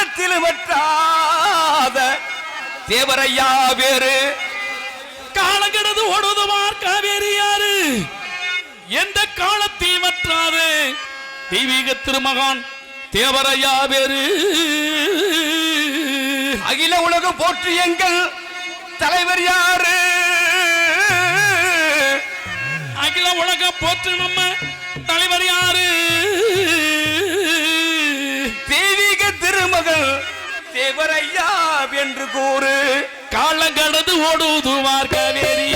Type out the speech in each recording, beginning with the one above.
காலத்தில் வற்றாத தேவரையா வேறு? காலங்கடது ஓடுதுவார் காவேரி யாரு? எந்த காலத்தில் வற்றாது தெய்வீக திருமகான் தேவரையா வேறு. அகில உலகம் போற்றி எங்கள் தலைவர் யாரு? அகில உலக போற்று நம்ம தலைவர் யாரு? தேவரையா என்று கூறு. காலங்கடந்து ஓடுதுவார் காவேரி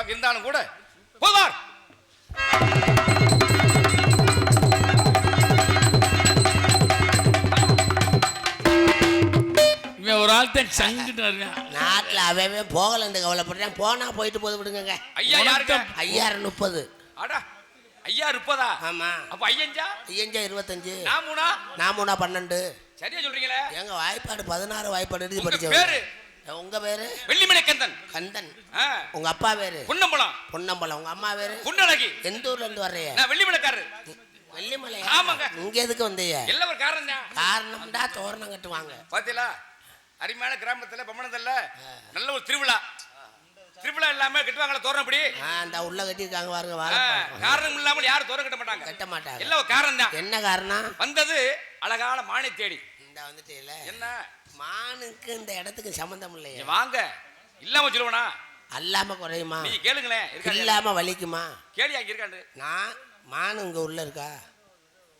படிக்கூடிக்கலாம் இருந்தாலும் கூட போவார் ஒரு ஆள் தான் சங்கிட்டு இருக்கான். நாட்டில் அவன் போகலன்னு கவலைப்படுறேன். போனா போயிட்டு போது விடுங்க ஐயா ஐயாயிரம் முப்பது. அடா ஐயா இருப்பதா ஆமா. அப்ப ஐயஞ்சா? ஐயஞ்சா இருபத்தஞ்சு. நான் மூணா நாமூனா பன்னெண்டு. சரியா சொல்றீங்களே. எங்க வாய்ப்பாடு பதினாறு வாய்ப்பாடு எழுதி பேரு? உங்க பேரு? வெள்ளிமலை கந்தன். கந்தன். உங்க அப்பா பேரு? பொன்னம்பலம். பொன்னம்பலம். உங்க அம்மா பேரு? புன்னழகி எந்த ஊர்ல இருந்து வர்றீங்க? நான் வெள்ளிமலைக்காரரு. வெள்ளிமலை ஆமாங்க. இங்க எதுக்கு வந்தீங்க? எல்லாம் ஒரு காரணம் தான் காரணம்டா தோரணம் கட்டுவாங்க. பாத்தீங்களா? அருமையான கிராமத்துல பொம்மனதல்ல நல்ல ஒரு திருவிழா. திருவிழா இல்லாம கட்டுவாங்களா தோரணம் அப்படி? ஆ, இந்த உள்ள கட்டியிருக்காங்க பாருங்க. காரணம் இல்லாமல் யாரும் தோரணம் கட்ட மாட்டாங்க. கட்ட மாட்டாங்க. எல்லாம் காரணம் தான் என்ன காரணம்? வந்தது அழகான மானை தேடி இந்த வந்துட்டீல என்ன? மானுக்கு இந்த இடத்துக்கு சம்பந்தம் இல்லையே. வாங்க. இல்லாம சொல்லுவனா? அல்லாம குறையுமா? நீ கேளுங்களேன். இல்லாம வலிக்குமா? கேளி அங்க இருக்காண்டு. நான் மானு இங்க உள்ள இருக்கா?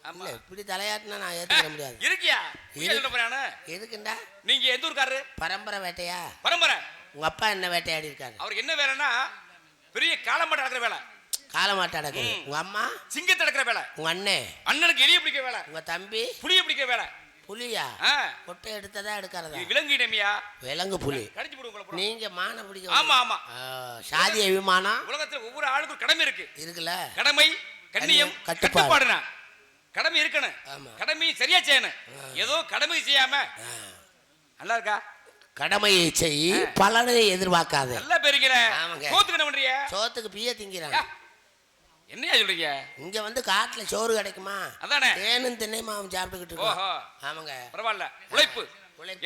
ஆமா. இல்ல இப்படி தலையாட்டினா நான் ஏத்துக்க முடியாது. இருக்கியா? எதுக்குண்டா? நீங்க எந்த ஊருக்காரரு பரம்பரை வேட்டையா? பரம்பரை. உங்க அப்பா என்ன வேட்டையாடி இருக்காரு? அவருக்கு என்ன வேலைன்னா பெரிய காலமாட்ட நடக்கிற வேலை. காலமாட்ட அடக்குது உங்க அம்மா? சிங்கத்தை நடக்கிற வேலை. உங்க அண்ணன் அண்ணனுக்கு எலிய பிடிக்கிற வேலை. உங்க தம்பி? புளிய பிடிக்கிற வேலை. புலியா? கொட்டை எடுத்ததா எடுக்கிறதா விலங்கு இனமியா? விலங்கு புலி. கடிச்சு போடுவோம் நீங்க மான பிடிக்க ஆமா ஆமா. ஆ, சாதிய விமானம் உலகத்துல ஒவ்வொரு ஆளுக்கும் கடமை இருக்கு. இருக்குல்ல. கடமை கண்ணியம் கட்டுப்பாடு. கட்டுப்பாடுனா. கடமை இருக்கணும். ஆமா. கடமை சரியா செய்யணும். ஏதோ கடமை செய்யாம. நல்லா இருக்கா? கடமையை செய் பலனை எதிர்பார்க்காத. நல்லா ஆமாங்க. சோத்துக்கு என்ன பண்றிய சோத்துக்கு பிய திங்கிறாங்க. என்னையா சொல்றீங்க? இங்க வந்து காட்டுல சோறு கிடைக்குமா? அதானே. தேனும் திண்ணை மாவும் சாப்பிட்டுக்கிட்டு இருக்கோம் ஓஹோ. ஆமாங்க. பரவாயில்ல. உழைப்பு.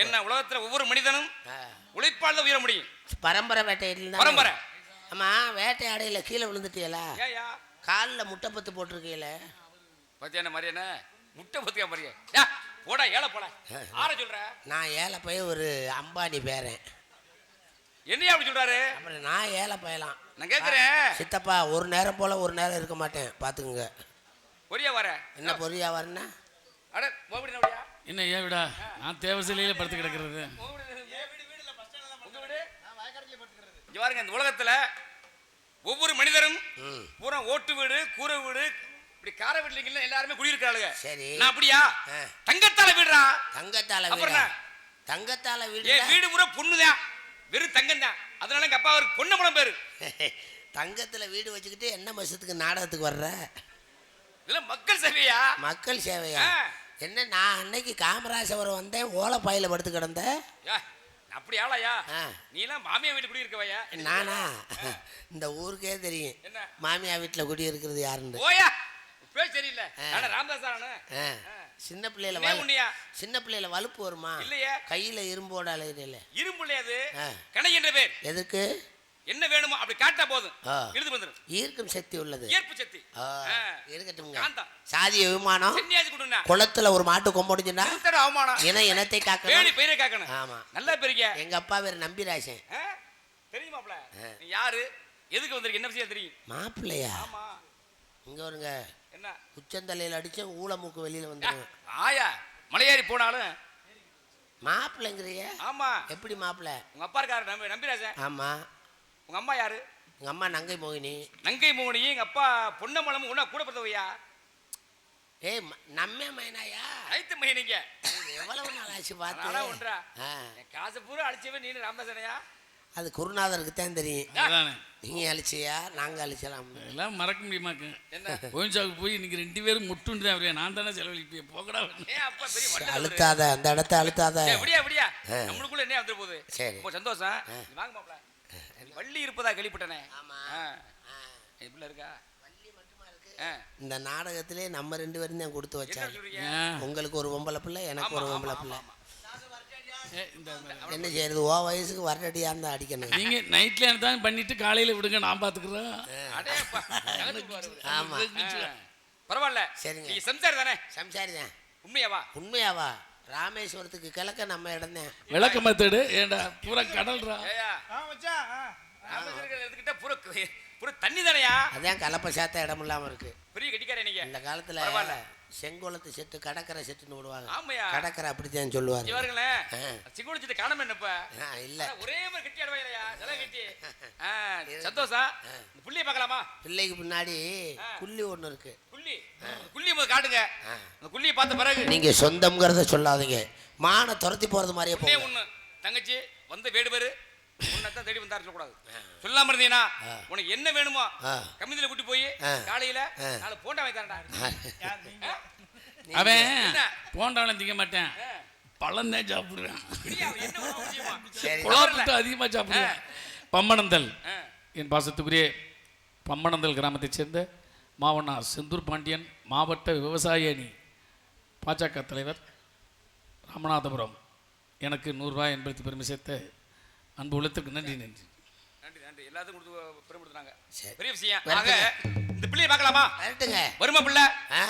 என்ன உலகத்துல ஒவ்வொரு மனிதனும். உழைப்பால் தான் உயர முடியும். பரம்பரை வேட்டையில பரம்பரை. ஆமா வேட்டையாடையில கீழே விழுந்துட்டியலா? காலில் முட்டை பத்து போட்டிருக்கீல பத்தியா என்ன மாதிரி என்ன முட்டை பத்தியா மாதிரியே போடா ஏழை போடா. ஆற சொல்ற? நான் ஏழை பைய ஒரு அம்பானி பேரன். என்னையா அப்படி சொல்றாரு? அப்புறம் நான் ஏழை பயலாம் நான் கேக்குறேன். சித்தப்பா ஒரு நேரம் போல ஒரு நேரம் இருக்க மாட்டேன். பாத்துக்குங்க. ஒரியா வர? என்ன பொரியா வரனா அட மோபடி நோடியா என்ன ஏன் விடா? நான் தேவசிலையில படுத்து கிடக்கிறது. இங்க பாருங்க இந்த உலகத்துல ஒவ்வொரு மனிதரும் ம். பூரா ஓட்டு வீடு கூரை வீடு இப்படி கார வீட்டுல எல்லாருமே குடியிருக்காளுங்க சரி. நான் அப்படியா. தங்கத்தால வீடுறா தங்கத்தால வீடா? தங்கத்தால வீடு வீடு பூரா பொண்ணுதான். வெறும் தங்கம் தான். அதனால எங்க அப்பா அவருக்கு பொண்ணு படம் பேரு. தங்கத்துல வீடு வச்சுக்கிட்டு என்ன வருஷத்துக்கு நாடகத்துக்கு வர்ற? இதெல்லாம் மக்கள் சேவையா? மக்கள் சேவையா. என்ன நான் அன்னைக்கு காமராஜபுரம் வந்தேன் ஓலைப்பாயில படுத்து கிடந்தேன் அப்படி ஆளாயா? ஆ. நீ எல்லாம் மாமியா வீட்டு குடி இருக்கவையா நானா இந்த ஊருக்கே தெரியும். என்ன? மாமியா வீட்டில் குடி இருக்கிறது யாருன்னு. ஓயா பேர் சரியில்லை. ராமதாஸ். சின்ன பிள்ளையில சின்ன பிள்ளையில வலுப்பு வருமா? இல்லையே. கையில இரும்போட அலையில அது. ஆ. கணை என்ற பேர். எதுக்கு? என்ன வேணுமோ அப்படி காட்டா போதும். எழுது வந்துடும் ஈர்க்கும் சக்தி உள்ளது. ஈர்ப்பு சக்தி. காந்தம். சாதிய விமானம் குளத்துல ஒரு மாட்டு கொம்படிஞ்சுன்னா திருத்தர அவமானம். இன இனத்தை காக்கணும். பயிரை காக்கணும். ஆமா. நல்லா பெரிய எங்க அப்பா பேர் நம்பிராசன் தெரியுமாப்ல யாரு? எதுக்கு வந்திருக்க? என்ன விஷயம் தெரியும்? மாப்பிள்ளையா? ஆமா. இங்க வருங்க. என்ன? உச்சந்தலையில் அடிச்ச ஊளமூக்கு வெளியில வந்துடும் ஆயா மலையாரி போனாலும் மாப்பிள்ளைங்கிறிய? ஆமா. எப்படி மாப்பிள்ளை? உங்க அப்பா இருக்காரு நம்பி நம்பிராஜன் ஆமா. உங்க அம்மா யாரு? எங்க அம்மா நங்கை மோகினி. நங்கை மோகனியும் எங்க அப்பா பொன்னமலமும் ஒன்னா கூட பிறந்தவையா? ஏய் நம்ம மைனாயா? ஐத்து மையனிங்க எவ்வளவு நாள் ஆச்சு பார்த்து? ஒன்றா. காசு பூரா அடிச்சவன் நீனு ராமதாசனையா? அது குருநாதருக்கு தான் தெரியும். அதானே. நீங்க அழிச்சியா? நாங்க அழிச்சலாம். எல்லாம் மறக்க முடியுமாக்கு? என்ன? கோயின்சாவுக்கு போய் இன்னைக்கு ரெண்டு பேரும் முட்டுண்டு தான் அவரே நான் தானே செலவழிப்பேன். போகடா. அழுத்தாத. அந்த இடத்த அழுத்தாத. விடியா ஆ. நம்மளுக்குள்ள என்ன வந்துட்டு போகுது? சரி. ரொம்ப சந்தோஷம். நீ வாங்க மாப்ள வள்ளி இருப்பதா கேள்விப்பட்டனே. ஆமா. எப்படில இருக்கா? ஆ. இந்த நாடகத்திலே நம்ம ரெண்டு பேரும் தான் கொடுத்து என்ன வச்சாங்க? உங்களுக்கு ஒரு பொம்பளை பிள்ளை எனக்கு ஒரு பொம்பளை பிள்ளை. என்ன செய்யறது ஓ வயசுக்கு வரடியா இருந்தா அடிக்கணும். நீங்க நைட்ல தான் பண்ணிட்டு காலையில விடுங்க நான் பாத்துக்கிறேன். பாரு. ஆமா. பரவாயில்ல. சரிங்க. நீ சம்சாரி தானே? சம்சாரி தான் உண்மையாவா? உண்மையாவா? ராமேஸ்வரத்துக்கு கிழக்க நம்ம இடம் தான் விளக்க மத்தடு. ஏண்டா பூரா கடல்ரா? ஏயா ராமேஸ்வரத்தில் எடுத்துக்கிட்டா புற புற தண்ணி தானையா? அதான் கலப்பை சேர்த்த இடம் இல்லாம இருக்கு. பெரிய கட்டிக்காரே நீங்க இந்த காலத்துல பரவாயில்ல. செங்கோலத்து செட்டு கடற்கரை செட்டுன்னு விடுவாங்க. ஆமையா? கடற்கரை அப்படித்தான் சொல்லுவாங்க இவருங்களேன் ஆ. சிங்குளிச்சிட்டு காணாம என்னப்ப இல்ல. ஒரே மாதிரி கட்டி ஆடுவாங்களையா சிலை கட்டி. இந்த புள்ளிய பார்க்கலாமா? பிள்ளைக்கு பின்னாடி ஆ. குள்ளி ஒண்ணு இருக்கு. குள்ளி குள்ளிய போது காட்டுங்க. அந்த குள்ளிய பார்த்த பிறகு நீங்க சொந்தம்ங்கிறத சொல்லாதீங்க. மானை துரத்தி போறது மாதிரியே போங்க. ஒண்ணு. தங்கச்சி வந்த வேடு பேரு உன்னைத்தான் தேடி வந்தாரு சொல்லக்கூடாது சொல்லாம இருந்தீங்கன்னா. உனக்கு என்ன வேணுமோ. கமிதியில கூட்டி போய். காலையில. நாலு போண்டா வைத்தாரண்டா அவன் என்ன? போண்டாவளம் திங்க மாட்டேன். பழம் தான் சாப்பிடுவேன் அதிகமாக சாப்பிடுவேன் பம்மணந்தல். என் பாசத்துக்குரிய பம்மணந்தல் கிராமத்தைச் சேர்ந்த மாவனார் செந்தூர் பாண்டியன் மாவட்ட விவசாய அணி பாஜக தலைவர் ராமநாதபுரம் எனக்கு என்பது பெருமை சேர்த்த அன்பு உள்ளத்துக்கு நன்றி நன்றி. நன்றி நன்றி எல்லாத்துக்கும் கொடுத்து பெருமைப்படுத்துறாங்க. சரி. பெரிய விஷயம். இந்த பிள்ளைய பார்க்கலாமா? வரட்டுங்க. வருமா பிள்ளை? ஆ.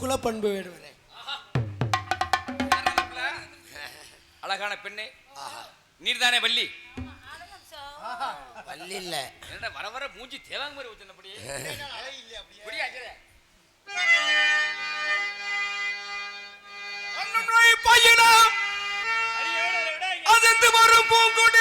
குலப்பண்பு வேடுவரே அழகான பெண்ணே. நீர்தானே வள்ளி? வள்ளி இல்ல. வர வர மூஞ்சி தேவாங்க மாதிரி ஊத்தினபடியே அன்னமலை பையனாம். அதிர்ந்து வரும் பூங்குடியே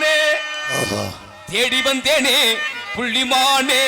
திருநானே தேடி வந்தேனே புள்ளிமானே.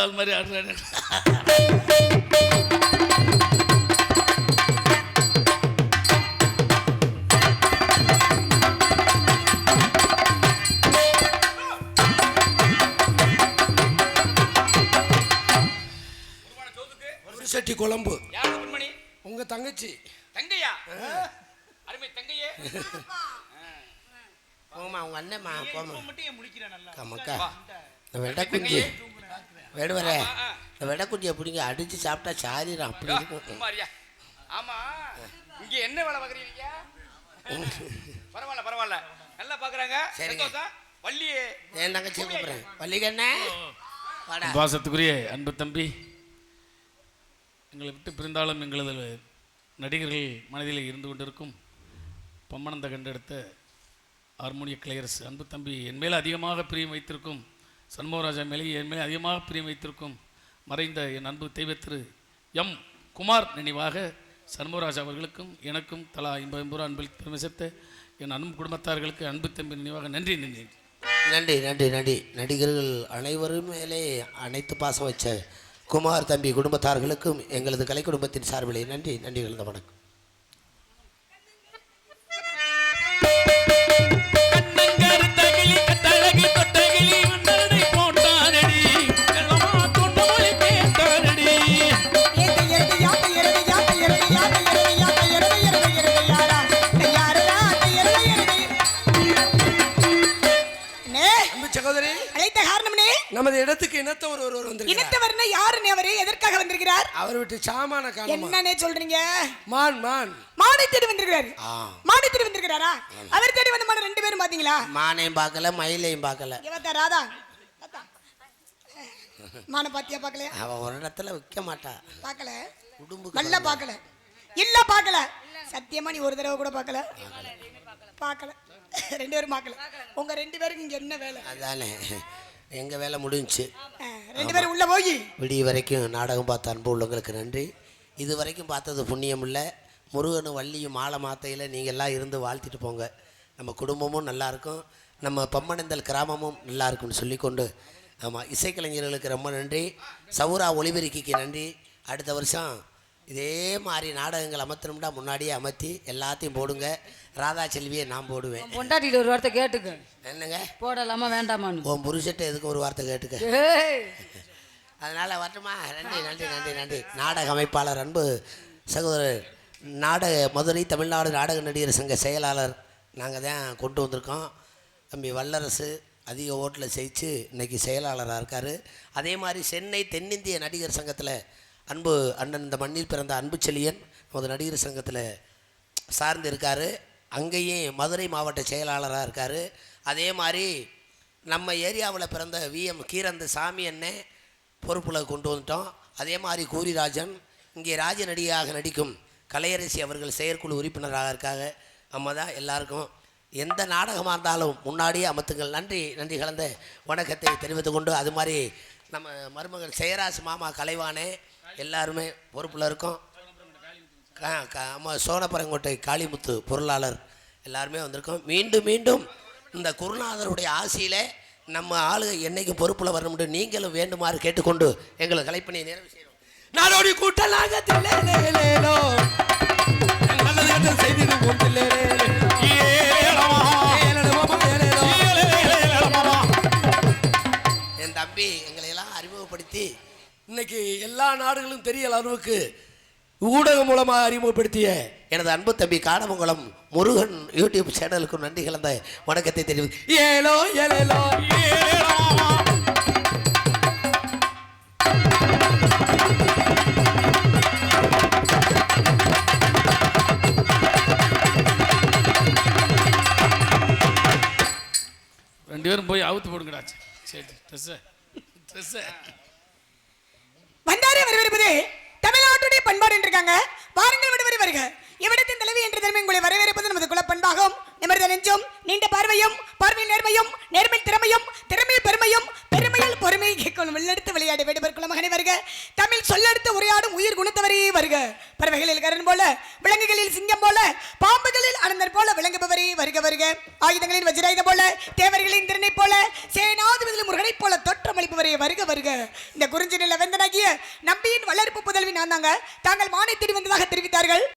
வந்தால் மாதிரி ஆடுறாரு. ஒரு சட்டி குழம்பு. யார் பெண்மணி உங்க தங்கச்சி. தங்கையா? அருமை தங்கையே. போமா உங்க அண்ணம்மா போமா மட்டும் முடிக்கிறேன் நல்லா. இந்த வெடக்குஞ்சி வேடுவரே இந்த வெடக்குஞ்சியை பிடிங்க அடிச்சு சாப்பிட்டா சாதிரம் அப்படி இருக்கும். ஆமா. இங்க என்ன வேலை பாக்குறீங்க பரவாயில்ல பரவாயில்ல. நல்லா பாக்குறாங்க சரிங்க. சந்தோஷம். வள்ளியே என் தங்கச்சி கூப்பிடுறேன். பள்ளிக்கண்ணே வாடா. பாசத்துக்குரிய அன்பு தம்பி எங்களை விட்டு பிரிந்தாலும் எங்களது நடிகர்கள் மனதில் இருந்து கொண்டிருக்கும் பம்மனந்த கண்டெடுத்த ஹார்மோனிய கிளையர்ஸ் அன்பு தம்பி என் மேல் அதிகமாக பிரியம் வைத்திருக்கும் சண்முகராஜா மேலே என் மேலே அதிகமாக பிரியம் வைத்திருக்கும் மறைந்த என் அன்பு தெய்வ திரு எம். குமார் நினைவாக சண்முகராஜ் அவர்களுக்கும் எனக்கும் தலா ஐம்பது ரூபா அன்பில் பெருமை சேர்த்த என் அன்பு குடும்பத்தார்களுக்கு அன்பு தம்பி நினைவாக நன்றி நன்றி. நன்றி நன்றி நன்றி. நடிகர்கள் அனைவரும் மேலே அனைத்து பாசம் வச்ச குமார் தம்பி குடும்பத்தார்களுக்கும் எங்களது கலை குடும்பத்தின் சார்பிலே நன்றி நன்றி கலந்த வணக்கம். விட்டு சாமான காணமா? என்னன்னே சொல்றீங்க? மான் மான். மானை தேடி வந்திருக்கிறாரு. ஆ. மானை தேடி வந்திருக்கிறாரா? அவர் தேடி வந்த மானை ரெண்டு பேரும் பாத்தீங்களா? மானையும் பார்க்கல மயிலையும் பார்க்கல. இவத்தா ராதா. மானை பாத்தியா பாக்கலையா அவன் ஒரு இடத்துல விற்க மாட்டா. பார்க்கல. உடும்புக்கு நல்லா பார்க்கல. இல்ல பார்க்கல. சத்தியமா நீ ஒரு தடவை கூட பார்க்கல. பார்க்கல. ரெண்டு பேரும் பார்க்கல. உங்க ரெண்டு பேருக்கு இங்க என்ன வேலை? அதானே. எங்கள் வேலை முடிஞ்சுச்சு. ரெண்டு பேரும் உள்ள போய். விடிய வரைக்கும் நாடகம் பார்த்த அன்பு உள்ளவங்களுக்கு நன்றி. இது வரைக்கும் பார்த்தது புண்ணியம் இல்லை. முருகனும் வள்ளியும் மாலை மாத்தையில் நீங்கள் எல்லாம் இருந்து வாழ்த்திட்டு போங்க. நம்ம குடும்பமும் நல்லா இருக்கும். நம்ம பம்மனந்தல் கிராமமும் நல்லா இருக்கும்னு சொல்லிக்கொண்டு ஆமாம் இசைக்கலைஞர்களுக்கு ரொம்ப நன்றி. சௌரா ஒளிபெருக்கிக்கு நன்றி. அடுத்த வருஷம் இதே மாதிரி நாடகங்கள் அமர்த்தணும்னா முன்னாடியே அமர்த்தி எல்லாத்தையும் போடுங்க. ராதா செல்வியை நான் போடுவேன். பொண்டாட்டிட்டு ஒரு வார்த்தை கேட்டுக்க. என்னங்க? போடலாமா வேண்டாமான்னு. உன் புருஷட்ட எதுக்கு ஒரு வார்த்தை கேட்டுக்க? அதனால் வரட்டுமா? நன்றி நன்றி நன்றி நன்றி. நாடக அமைப்பாளர் அன்பு சகோதரர் நாடக மதுரை தமிழ்நாடு நாடக நடிகர் சங்க செயலாளர் நாங்கள் தான் கொண்டு வந்திருக்கோம். தம்பி வல்லரசு அதிக ஓட்டில் ஜெயிச்சு இன்னைக்கு செயலாளராக இருக்கார். அதே மாதிரி சென்னை தென்னிந்திய நடிகர் சங்கத்தில் அன்பு அண்ணன் இந்த மண்ணில் பிறந்த அன்பு செழியன் நமது நடிகர் சங்கத்தில் சார்ந்து இருக்கார். அங்கேயும் மதுரை மாவட்ட செயலாளராக இருக்கார். அதே மாதிரி நம்ம ஏரியாவில் பிறந்த விஎம் கீரந்த சாமி அண்ணன் பொறுப்பில் கொண்டு வந்துட்டோம். அதே மாதிரி கூரிராஜன் இங்கே ராஜ நடிகையாக நடிக்கும் கலையரசி அவர்கள் செயற்குழு உறுப்பினராக இருக்காங்க. நம்ம தான் எல்லாருக்கும் எந்த நாடகமாக இருந்தாலும் முன்னாடியே அமர்த்துங்கள். நன்றி நன்றி கலந்த வணக்கத்தை தெரிவித்து கொண்டு அது மாதிரி நம்ம மருமகள் செயராசு மாமா கலைவானே எல்லாருமே பொறுப்பில் இருக்கோம். க- சோனப்பரங்கோட்டை காளிமுத்து பொருளாளர் எல்லாருமே வந்திருக்கோம். மீண்டும் மீண்டும் இந்த குருநாதருடைய ஆசையில் நம்ம ஆளுக என்னைக்கு பொறுப்பில் வரணும்னு நீங்களும் வேண்டுமாறு கேட்டுக்கொண்டு எங்களை கலைப்பணியை நிறைவு செய்யணும் நாடோடி கூட்டலாக தில்லேலேலேலோ. நல்லது என் தம்பி எங்களை எல்லாம் அறிமுகப்படுத்தி இன்னைக்கு எல்லா நாடுகளும் தெரியல அளவுக்கு ஊடகம் மூலமாக அறிமுகப்படுத்திய எனது அன்பு தம்பி காணமங்கலம் முருகன் யூடியூப் சேனலுக்கு நன்றி கலந்த வணக்கத்தை தெரிவித்து ஏலோ ஏலோ ரெண்டு பேரும் போய் அவுத்து போடுங்கடா. சரி ட்ரெஸ்ஸு ட்ரெஸ்ஸு வந்தாரே வரவேற்பது தமிழ்நாட்டுடைய பண்பாடு என்றிருக்காங்க. பாருங்கள் விடுவரை வருக. இவ்விடத்தின் தலைவி என்று திறமை உங்களை வரவேற்பது நமது குலப்பண்பாகும். நிமிர்ந்த நெஞ்சும் நீண்ட பார்வையும் பார்வையில் நேர்மையும் நேர்மையில் திறமையும் திறமையில் பெருமையும் பெருமையில் பொறுமையை கேட்கும் வெள்ளெடுத்து விளையாட வேண்டுவர் குலமகனை வருக. தமிழ் சொல்லெடுத்து உரையாடும் உயிர் குணத்தவரே வருக. பறவைகளில் கரண் போல விலங்குகளில் சிங்கம் போல பாம்புகளில் அனந்தர் போல விளங்குபவரே வருக வருக. ஆயுதங்களின் வஜ்ராயுதம் போல தேவர்களின் திறனை போல சேனாதிபதியில் முருகனை போல தோற்றமளிப்பவரே வருக வருக. இந்த குறிஞ்சி நில வெந்தனாகிய நம்பியின் வளர்ப்பு புதல்வி நான் தாங்க தாங்கள் மானை தேடி தெரிவித்தார்கள்.